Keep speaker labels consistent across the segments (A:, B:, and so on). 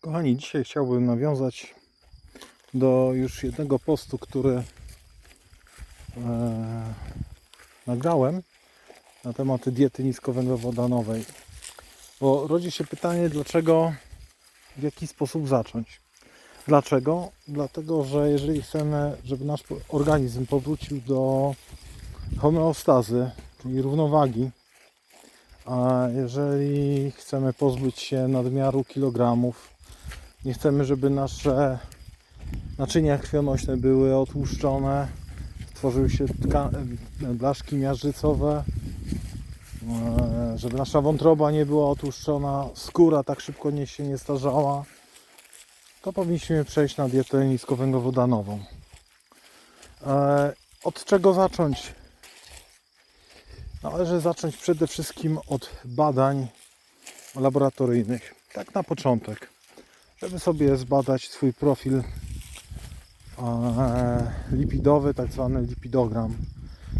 A: Kochani, dzisiaj chciałbym nawiązać do już jednego postu, który e, nagrałem na temat diety niskowęglowodanowej. Bo rodzi się pytanie, dlaczego, w jaki sposób zacząć. Dlaczego? Dlatego, że jeżeli chcemy, żeby nasz organizm powrócił do homeostazy, czyli równowagi, a jeżeli chcemy pozbyć się nadmiaru kilogramów, nie chcemy, żeby nasze naczynia krwionośne były otłuszczone, tworzyły się tka- blaszki miażdżycowe, e, żeby nasza wątroba nie była otłuszczona, skóra tak szybko nie się nie starzała, to powinniśmy przejść na dietę niskowęglowodanową. E, Od czego zacząć? Należy zacząć przede wszystkim od badań laboratoryjnych. Tak na początek, żeby sobie zbadać swój profil e, lipidowy, tak zwany lipidogram,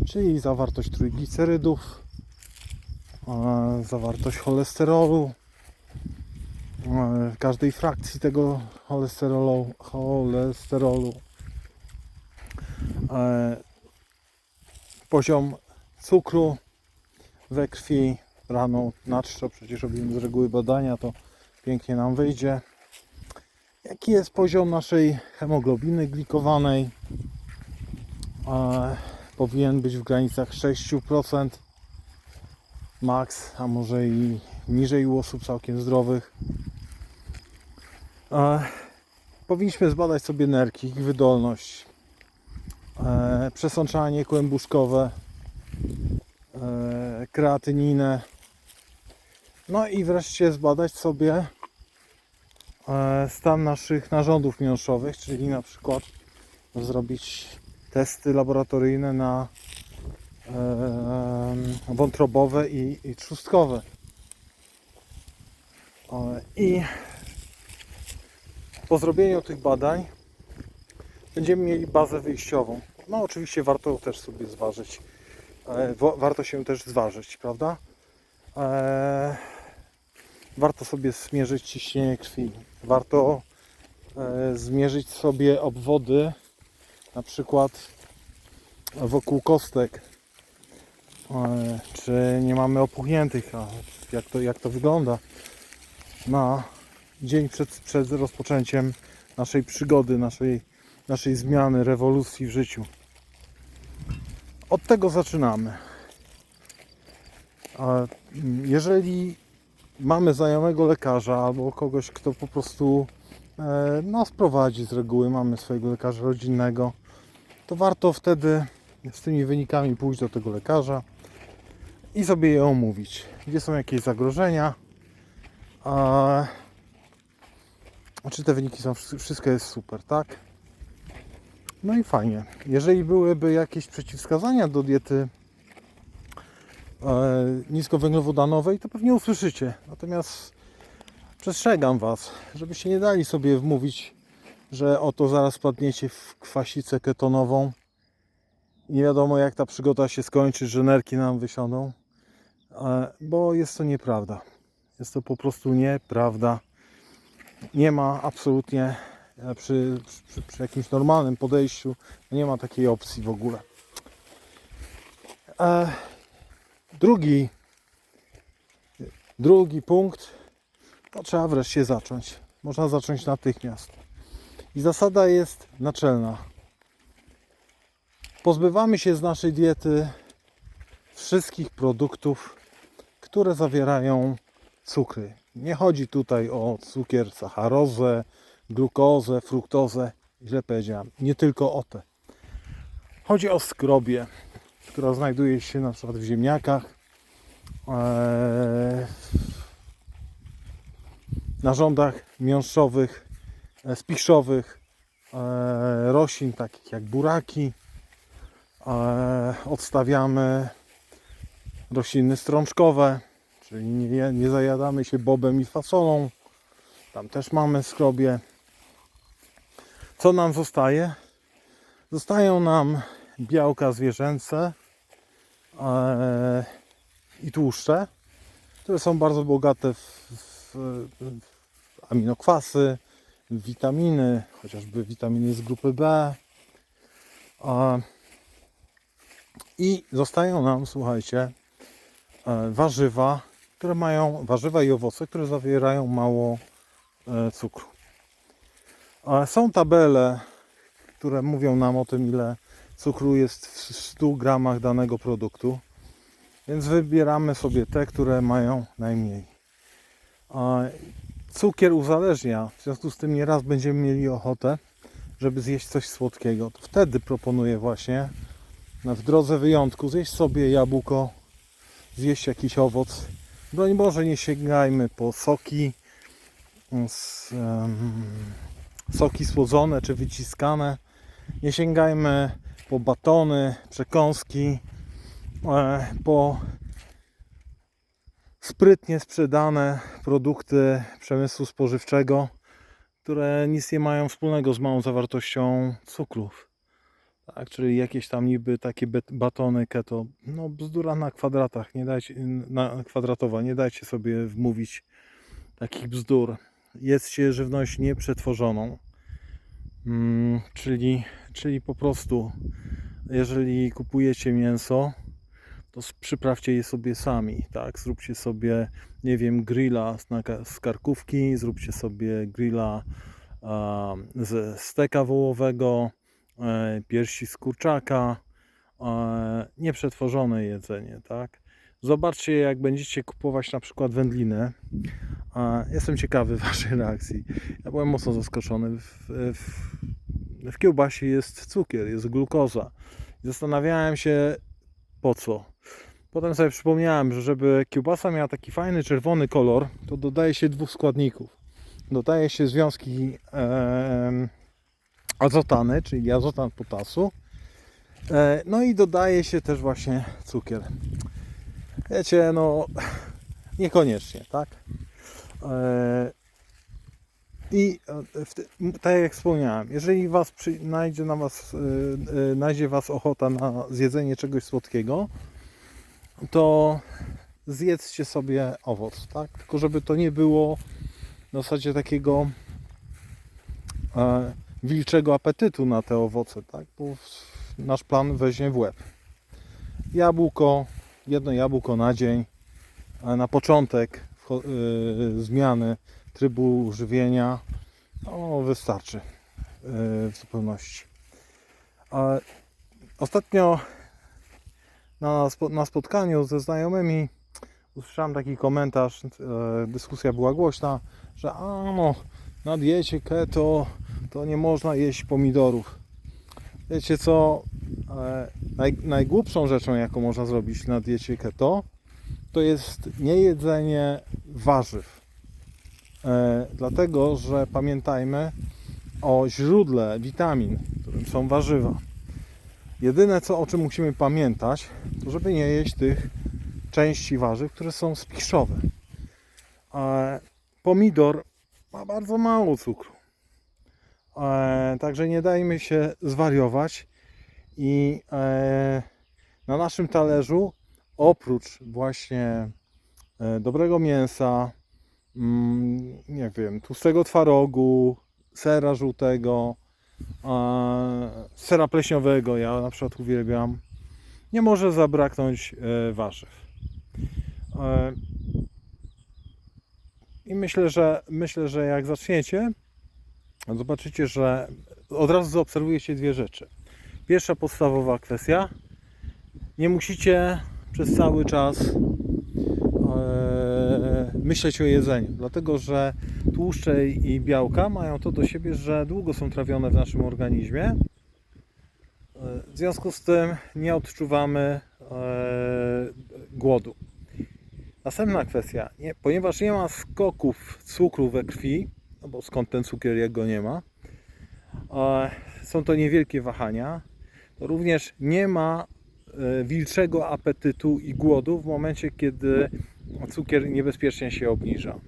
A: czyli zawartość trójglicerydów, e, zawartość cholesterolu, e, każdej frakcji tego cholesterolu, cholesterolu poziom cukru we krwi rano na czczo, przecież robimy z reguły badania, to pięknie nam wyjdzie. Jaki jest poziom naszej hemoglobiny glikowanej? E, powinien być w granicach 6% max, a może i niżej u osób całkiem zdrowych. E, powinniśmy zbadać sobie nerki, ich wydolność, e, przesączanie kłębuszkowe, e, kreatyninę. No i wreszcie zbadać sobie stan naszych narządów miąższowych, czyli na przykład zrobić testy laboratoryjne na e, wątrobowe i, i trzustkowe. E, I po zrobieniu tych badań będziemy mieli bazę wyjściową. No oczywiście warto też sobie zważyć e, wa- warto się też zważyć, prawda? Warto sobie zmierzyć ciśnienie krwi. Warto e, zmierzyć sobie obwody, na przykład wokół kostek. E, czy nie mamy opuchniętych, jak to, jak to wygląda na dzień przed, przed rozpoczęciem naszej przygody, naszej, naszej zmiany, rewolucji w życiu. Od tego zaczynamy. Mm, Jeżeli mamy znajomego lekarza albo kogoś, kto po prostu e, nas prowadzi z reguły, mamy swojego lekarza rodzinnego, to warto wtedy z tymi wynikami pójść do tego lekarza i sobie je omówić. Gdzie są jakieś zagrożenia, a, czy te wyniki są, wszystko jest super, tak? No i fajnie. Jeżeli byłyby jakieś przeciwwskazania do diety niskowęglowodanowej, to pewnie usłyszycie. Natomiast przestrzegam Was, żebyście nie dali sobie wmówić, że oto zaraz padniecie w kwasicę ketonową nie wiadomo jak ta przygoda się skończy, że nerki nam wysiądą, e, bo jest to nieprawda. Jest to po prostu nieprawda. Nie ma absolutnie e, przy, przy, przy jakimś normalnym podejściu nie ma takiej opcji w ogóle. Drugi, drugi punkt to trzeba wreszcie zacząć. Można zacząć natychmiast. I zasada jest naczelna. Pozbywamy się z naszej diety wszystkich produktów, które zawierają cukry. Nie chodzi tutaj o cukier, sacharozę, glukozę, fruktozę. Źle powiedziałem. Nie tylko o te. Chodzi o skrobię, która znajduje się na przykład w ziemniakach, eee, narządach miąższowych, e, spiczowych, e, roślin takich jak buraki. E, odstawiamy rośliny strączkowe, czyli nie, nie zajadamy się bobem i fasolą. Tam też mamy skrobie. Co nam zostaje? Zostają nam białka zwierzęce e, i tłuszcze, które są bardzo bogate w, w, w aminokwasy, witaminy, chociażby witaminy z grupy B. I zostają nam, słuchajcie, e, warzywa, które mają, warzywa i owoce, które zawierają mało e, cukru. Są tabele, które mówią nam o tym, ile cukru jest w 100 gramach danego produktu, więc wybieramy sobie te, które mają najmniej. A Cukier uzależnia, w związku z tym nieraz będziemy mieli ochotę, żeby zjeść coś słodkiego. To wtedy proponuję właśnie w drodze wyjątku zjeść sobie jabłko, zjeść jakiś owoc. Broń Boże, nie sięgajmy po soki, em, soki słodzone czy wyciskane. Nie sięgajmy po batony, przekąski, e, po sprytnie sprzedane produkty przemysłu spożywczego, które nic nie mają wspólnego z małą zawartością cukrów. Tak, czyli jakieś tam niby takie batony keto, no bzdura na kwadratach, nie dajcie, na kwadratowa, nie dajcie sobie wmówić takich bzdur. Jedzcie żywność nieprzetworzoną. Mm, czyli, czyli po prostu, jeżeli kupujecie mięso, to przyprawcie je sobie sami, tak? Zróbcie sobie, nie wiem, grilla z, karkówki, zróbcie sobie grilla ze steka wołowego, e, piersi z kurczaka, nieprzetworzone jedzenie, tak? Zobaczcie, jak będziecie kupować na przykład wędlinę. Jestem ciekawy Waszej reakcji. Ja byłem mocno zaskoczony. W, w, w kiełbasie jest cukier, jest glukoza. Zastanawiałem się, po co. Potem sobie przypomniałem, że żeby kiełbasa miała taki fajny czerwony kolor, to dodaje się dwóch składników. Dodaje się związki em, azotany, czyli azotan potasu. E, no i dodaje się też właśnie cukier. Wiecie, no niekoniecznie, tak? E, I e, tak jak wspomniałem, jeżeli was przy, najdzie na was, e, najdzie was ochota na zjedzenie czegoś słodkiego, to zjedzcie sobie owoc, tak? Tylko żeby to nie było w zasadzie takiego e, wilczego apetytu na te owoce, tak? Bo nasz plan weźmie w łeb. Jabłko, jedno jabłko na dzień, na początek zmiany trybu żywienia, no wystarczy y, w zupełności. Ostatnio na, na spotkaniu ze znajomymi usłyszałem taki komentarz, e, dyskusja była głośna, że a no, na diecie keto to nie można jeść pomidorów. Wiecie co, e, naj, najgłupszą rzeczą jaką można zrobić na diecie keto to jest niejedzenie warzyw. E, dlatego, że pamiętajmy o źródle witamin, którym są warzywa. Jedyne co o czym musimy pamiętać, to żeby nie jeść tych części warzyw, które są spiczowe. E, pomidor ma bardzo mało cukru. E, także nie dajmy się zwariować i na naszym talerzu oprócz właśnie dobrego mięsa, nie wiem, tłustego twarogu, sera żółtego, sera pleśniowego, ja na przykład uwielbiam, nie może zabraknąć e, warzyw. E, I myślę, że myślę, że jak zaczniecie, zobaczycie, że od razu zaobserwujecie dwie rzeczy. Pierwsza podstawowa kwestia. Nie musicie przez cały czas e, myśleć o jedzeniu, dlatego że tłuszcze i białka mają to do siebie, że długo są trawione w naszym organizmie. E, W związku z tym nie odczuwamy e, głodu. Następna kwestia, nie, ponieważ nie ma skoków cukru we krwi, no bo skąd ten cukier, jak go nie ma, e, są to niewielkie wahania, to również nie ma wilczego apetytu i głodu w momencie, kiedy cukier niebezpiecznie się obniża.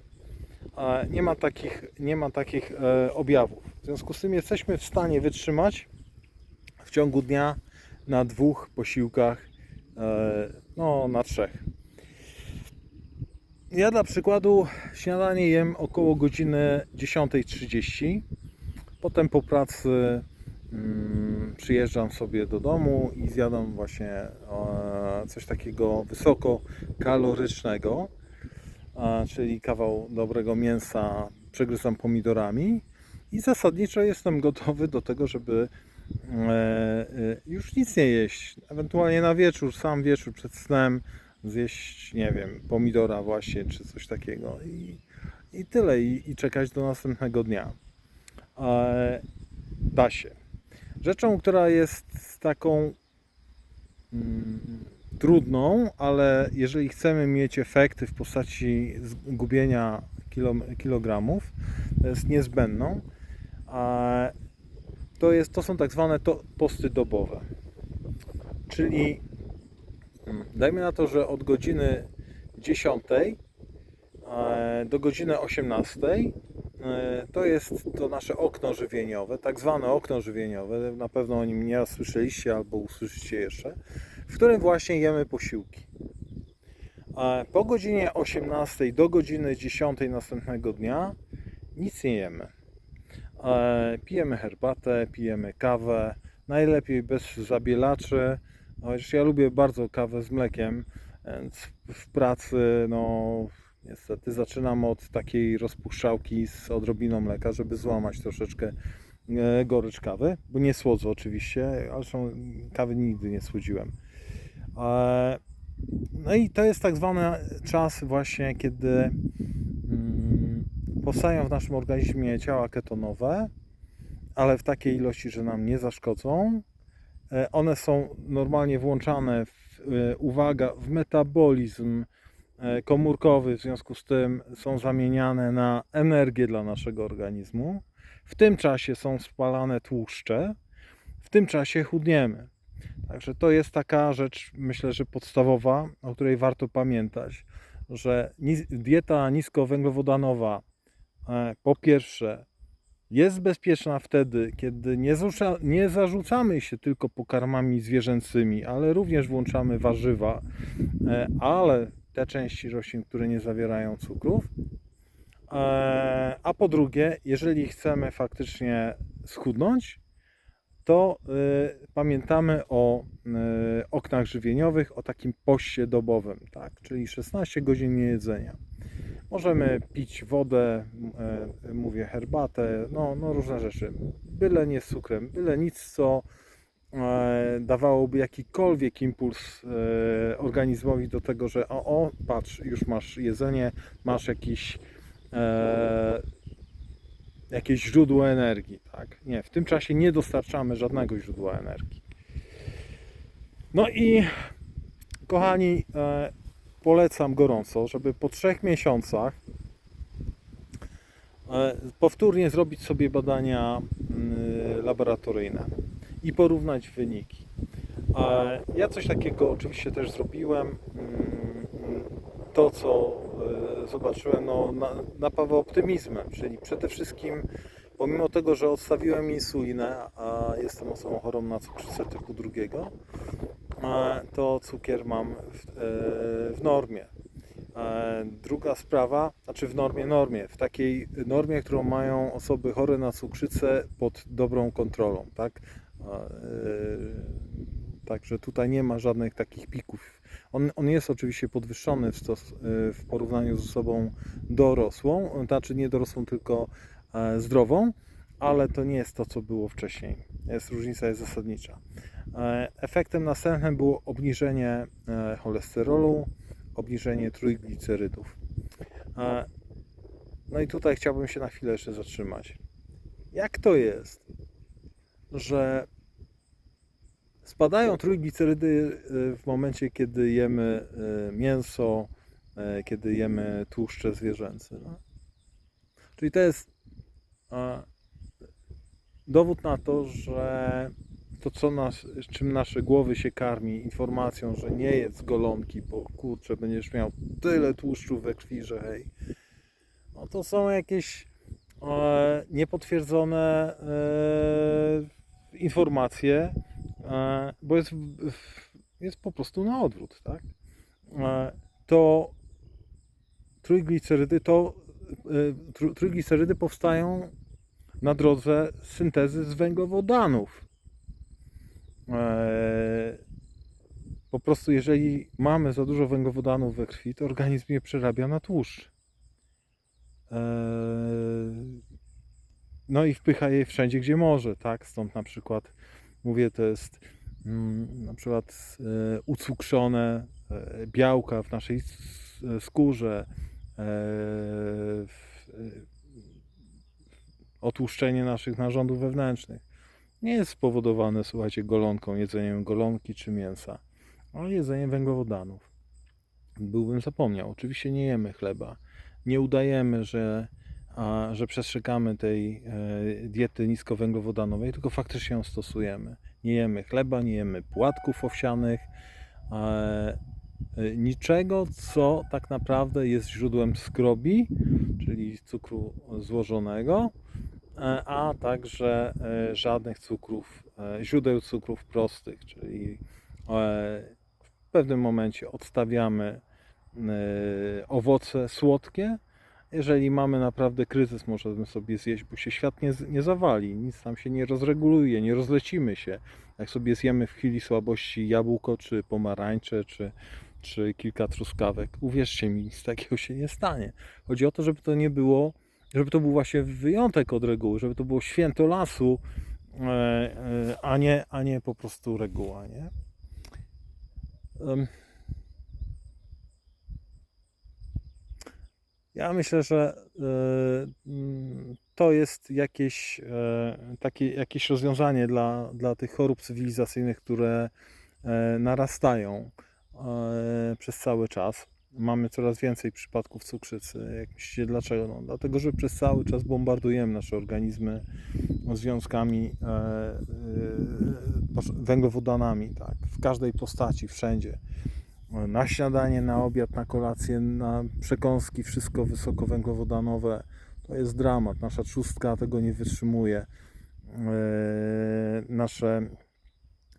A: Nie ma takich, nie ma takich e, objawów. W związku z tym jesteśmy w stanie wytrzymać w ciągu dnia na dwóch posiłkach, e, no na trzech. ja dla przykładu śniadanie jem około godziny 10.30. Potem po pracy przyjeżdżam sobie do domu i zjadam właśnie e, coś takiego wysokokalorycznego, czyli kawał dobrego mięsa przegryzam pomidorami i zasadniczo jestem gotowy do tego, żeby e, e, już nic nie jeść. Ewentualnie na wieczór, sam wieczór przed snem zjeść, nie wiem, pomidora właśnie, czy coś takiego i, i tyle, i, i czekać do następnego dnia. Da się. Rzeczą, która jest taką mm, trudną, ale jeżeli chcemy mieć efekty w postaci zgubienia kilo, kilogramów, to jest niezbędną, a to, jest, to są tak zwane to posty dobowe. Czyli mm, dajmy na to, że od godziny 10 e, do godziny 18 e, to jest to nasze okno żywieniowe, tak zwane okno żywieniowe. Na pewno o nim nie słyszeliście albo usłyszycie jeszcze, w którym właśnie jemy posiłki. E, Po godzinie 18 do godziny 10 następnego dnia nic nie jemy. E, Pijemy herbatę, pijemy kawę, najlepiej bez zabielaczy. Chociaż ja lubię bardzo kawę z mlekiem, więc w pracy, no niestety zaczynam od takiej rozpuszczałki z odrobiną mleka, żeby złamać troszeczkę e, gorycz kawy, bo nie słodzę oczywiście, są, kawy nigdy nie słodziłem. E, No i to jest tak zwany czas właśnie, kiedy mm, powstają w naszym organizmie ciała ketonowe, ale w takiej ilości, że nam nie zaszkodzą. E, One są normalnie włączane w, uwaga, w metabolizm komórkowy, w związku z tym są zamieniane na energię dla naszego organizmu. W tym czasie są spalane tłuszcze, w tym czasie chudniemy. Także to jest taka rzecz, myślę, że podstawowa, o której warto pamiętać, że dieta niskowęglowodanowa e, po pierwsze jest bezpieczna wtedy, kiedy nie, nie zarzucamy się tylko pokarmami zwierzęcymi, ale również włączamy warzywa, e, ale te części roślin, które nie zawierają cukrów. E, A po drugie, jeżeli chcemy faktycznie schudnąć, to y, pamiętamy o y, oknach żywieniowych, o takim poście dobowym, tak? czyli 16 godzin niejedzenia. Możemy pić wodę, y, mówię herbatę, no, no różne rzeczy. Byle nie z cukrem, byle nic, co dawałoby jakikolwiek impuls e, organizmowi do tego, że o, o patrz, już masz jedzenie, masz jakiś e, jakieś źródło energii, tak? Nie, w tym czasie nie dostarczamy żadnego źródła energii. No i kochani, e, polecam gorąco, żeby po trzech miesiącach e, powtórnie zrobić sobie badania mm, laboratoryjne i porównać wyniki. Ja coś takiego oczywiście też zrobiłem. Mm, To, co e, zobaczyłem, no, na- napawa optymizmem, czyli przede wszystkim, pomimo tego, że odstawiłem insulinę, a jestem osobą chorą na cukrzycę typu drugiego, e, to cukier mam w, e, w normie. Druga sprawa, znaczy w normie, normie, w takiej normie, którą mają osoby chore na cukrzycę pod dobrą kontrolą, tak? E, Także tutaj nie ma żadnych takich pików. On, on jest oczywiście podwyższony w, stos, e, w porównaniu z osobą dorosłą, znaczy nie dorosłą, tylko e, zdrową, ale to nie jest to, co było wcześniej. Jest różnica jest zasadnicza. Efektem następnym było obniżenie cholesterolu, obniżenie trójglicerydów. No i tutaj chciałbym się na chwilę jeszcze zatrzymać. Jak to jest, że spadają trójglicerydy e, w momencie, kiedy jemy e, mięso, e, kiedy jemy tłuszcze zwierzęce? No? Czyli to jest dowód na to, że to, co nas, czym nasze głowy się karmi, informacją, że nie jest golonki, bo kurczę, będziesz miał tyle tłuszczu we krwi, że hej. No to są jakieś e, niepotwierdzone e, informacje, e, bo jest, jest po prostu na odwrót, tak? E, to trójglicerydy to e, tr- trójglicerydy powstają na drodze syntezy z węglowodanów. Po prostu jeżeli mamy za dużo węglowodanów we krwi, to organizm je przerabia na tłuszcz. No i wpycha je wszędzie, gdzie może, tak? Stąd na przykład, mówię, to jest mm, na przykład e, ucukrzone e, białka w naszej skórze, e, otłuszczenie naszych narządów wewnętrznych. Nie jest spowodowane, słuchajcie, golonką, jedzeniem golonki czy mięsa, ale jedzeniem węglowodanów. Byłbym zapomniał. Oczywiście nie jemy chleba. Nie udajemy, że, że przestrzegamy tej e, diety niskowęglowodanowej, tylko faktycznie ją stosujemy. Nie jemy chleba, nie jemy płatków owsianych, e, niczego, co tak naprawdę jest źródłem skrobi, czyli cukru złożonego, e, a także żadnych cukrów, źródeł cukrów prostych, czyli w pewnym momencie odstawiamy owoce słodkie. Jeżeli mamy naprawdę kryzys, możemy sobie zjeść, bo się świat nie, nie zawali, nic tam się nie rozreguluje, nie rozlecimy się. Jak sobie zjemy w chwili słabości jabłko, czy pomarańcze, czy, czy kilka truskawek, uwierzcie mi, nic takiego się nie stanie. Chodzi o to, żeby to nie było, żeby to był właśnie wyjątek od reguły, żeby to było święto lasu, e, e, a nie, a nie po prostu reguła, nie? Ja myślę, że e, mm, to jest jakieś, e, takie, jakieś rozwiązanie dla, dla tych chorób cywilizacyjnych, które e, narastają przez cały czas. Mamy coraz więcej przypadków cukrzycy. Jak myślicie dlaczego? No, dlatego, że przez cały czas bombardujemy nasze organizmy związkami węglowodanami, tak, w każdej postaci, wszędzie na śniadanie, na obiad, na kolację, na przekąski, wszystko wysokowęglowodanowe. To jest dramat. Nasza trzustka tego nie wytrzymuje. Eee, Nasze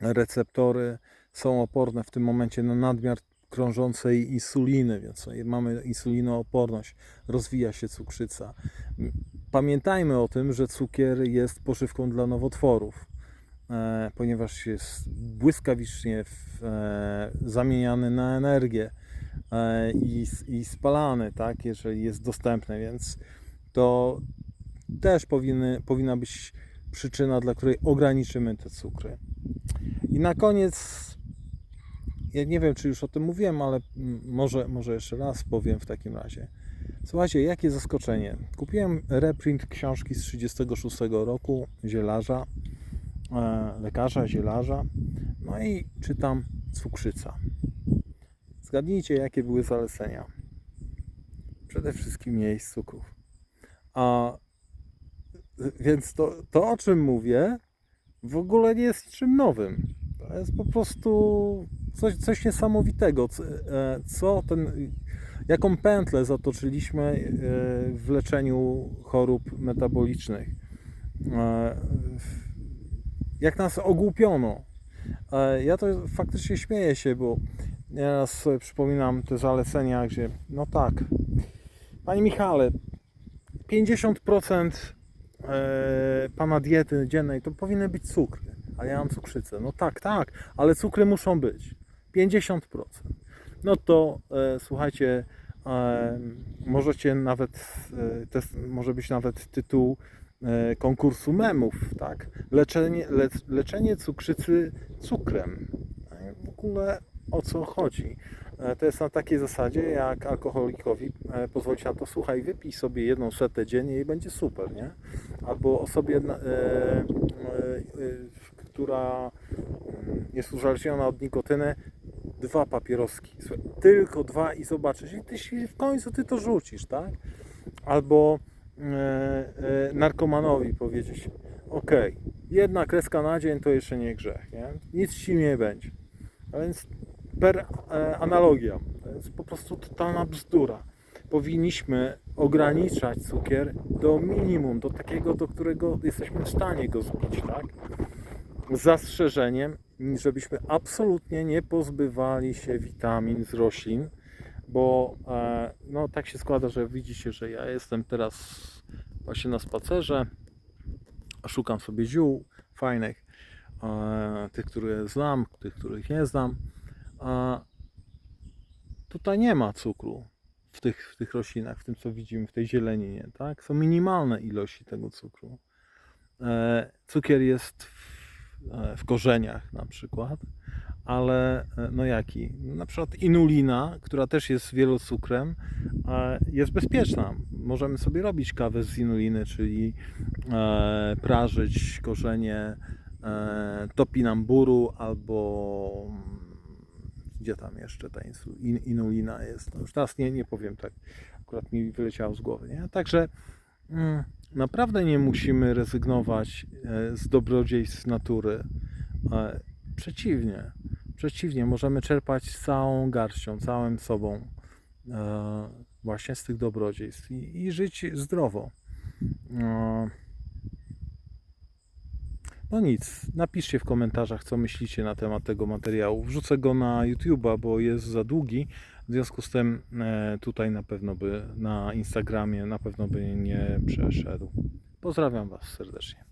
A: receptory są oporne w tym momencie na nadmiar krążącej insuliny, więc mamy insulinooporność, rozwija się cukrzyca. Pamiętajmy o tym, że cukier jest pożywką dla nowotworów e, ponieważ jest błyskawicznie e, zamieniany na energię e, i, i spalany, tak, jeżeli jest dostępny, więc to też powinny, powinna być przyczyna, dla której ograniczymy te cukry. I na koniec, ja nie wiem, czy już o tym mówiłem, ale może, może jeszcze raz powiem w takim razie. Słuchajcie, jakie zaskoczenie. Kupiłem reprint książki z 1936 roku, zielarza e, lekarza, zielarza. No i czytam cukrzyca. Zgadnijcie, jakie były zalecenia. Przede wszystkim jeść cukrów. A więc to, to, o czym mówię, w ogóle nie jest niczym nowym. To jest po prostu coś, coś niesamowitego, co, e, co ten, jaką pętlę zatoczyliśmy e, w leczeniu chorób metabolicznych. Jak nas ogłupiono. E, Ja to faktycznie śmieję się, bo nieraz sobie przypominam te zalecenia, gdzie no tak, Panie Michale, 50% e, Pana diety dziennej to powinny być cukry, ale ja mam cukrzycę. No tak, tak, ale cukry muszą być. 50%. No to e, słuchajcie, możecie nawet, to może być nawet tytuł konkursu memów, tak? Leczenie, le, leczenie cukrzycy cukrem. E, W ogóle o co chodzi? E, To jest na takiej zasadzie, jak alkoholikowi e, pozwolić na to, słuchaj, wypij sobie jedną setę dziennie i będzie super, nie? Albo osobie, e, e, e, która mm, jest uzależniona od nikotyny, dwa papieroski. Słuchaj, tylko dwa i zobaczysz. I ty się w końcu ty to rzucisz, tak? Albo e, e, narkomanowi powiedzieć, ok, jedna kreska na dzień to jeszcze nie grzech, nie? Nic ci nie będzie. A więc per e, analogia, to jest po prostu totalna bzdura. Powinniśmy ograniczać cukier do minimum, do takiego, do którego jesteśmy w stanie go zbić, tak? Z zastrzeżeniem, żebyśmy absolutnie nie pozbywali się witamin z roślin, bo e, no tak się składa, że widzicie, że ja jestem teraz właśnie na spacerze, szukam sobie ziół fajnych, e, tych, które znam, tych, których nie znam. Tutaj nie ma cukru w tych, w tych roślinach, w tym co widzimy, w tej zieleninie, tak? Są minimalne ilości tego cukru. E, cukier jest w, w korzeniach na przykład, ale e, no jaki? Na przykład inulina, która też jest wielocukrem, e, jest bezpieczna. Możemy sobie robić kawę z inuliny, czyli e, prażyć korzenie topinamburu albo gdzie tam jeszcze ta inulina jest. No już teraz nie, nie powiem tak, akurat mi wyleciało z głowy. Nie? Także mm, naprawdę nie musimy rezygnować z dobrodziejstw natury. Przeciwnie, przeciwnie, możemy czerpać z całą garścią, całym sobą e, właśnie z tych dobrodziejstw i, i żyć zdrowo. E, No nic, napiszcie w komentarzach, co myślicie na temat tego materiału. Wrzucę go na YouTube'a, bo jest za długi. W związku z tym e, tutaj na pewno by na Instagramie na pewno by nie przeszedł. Pozdrawiam Was serdecznie.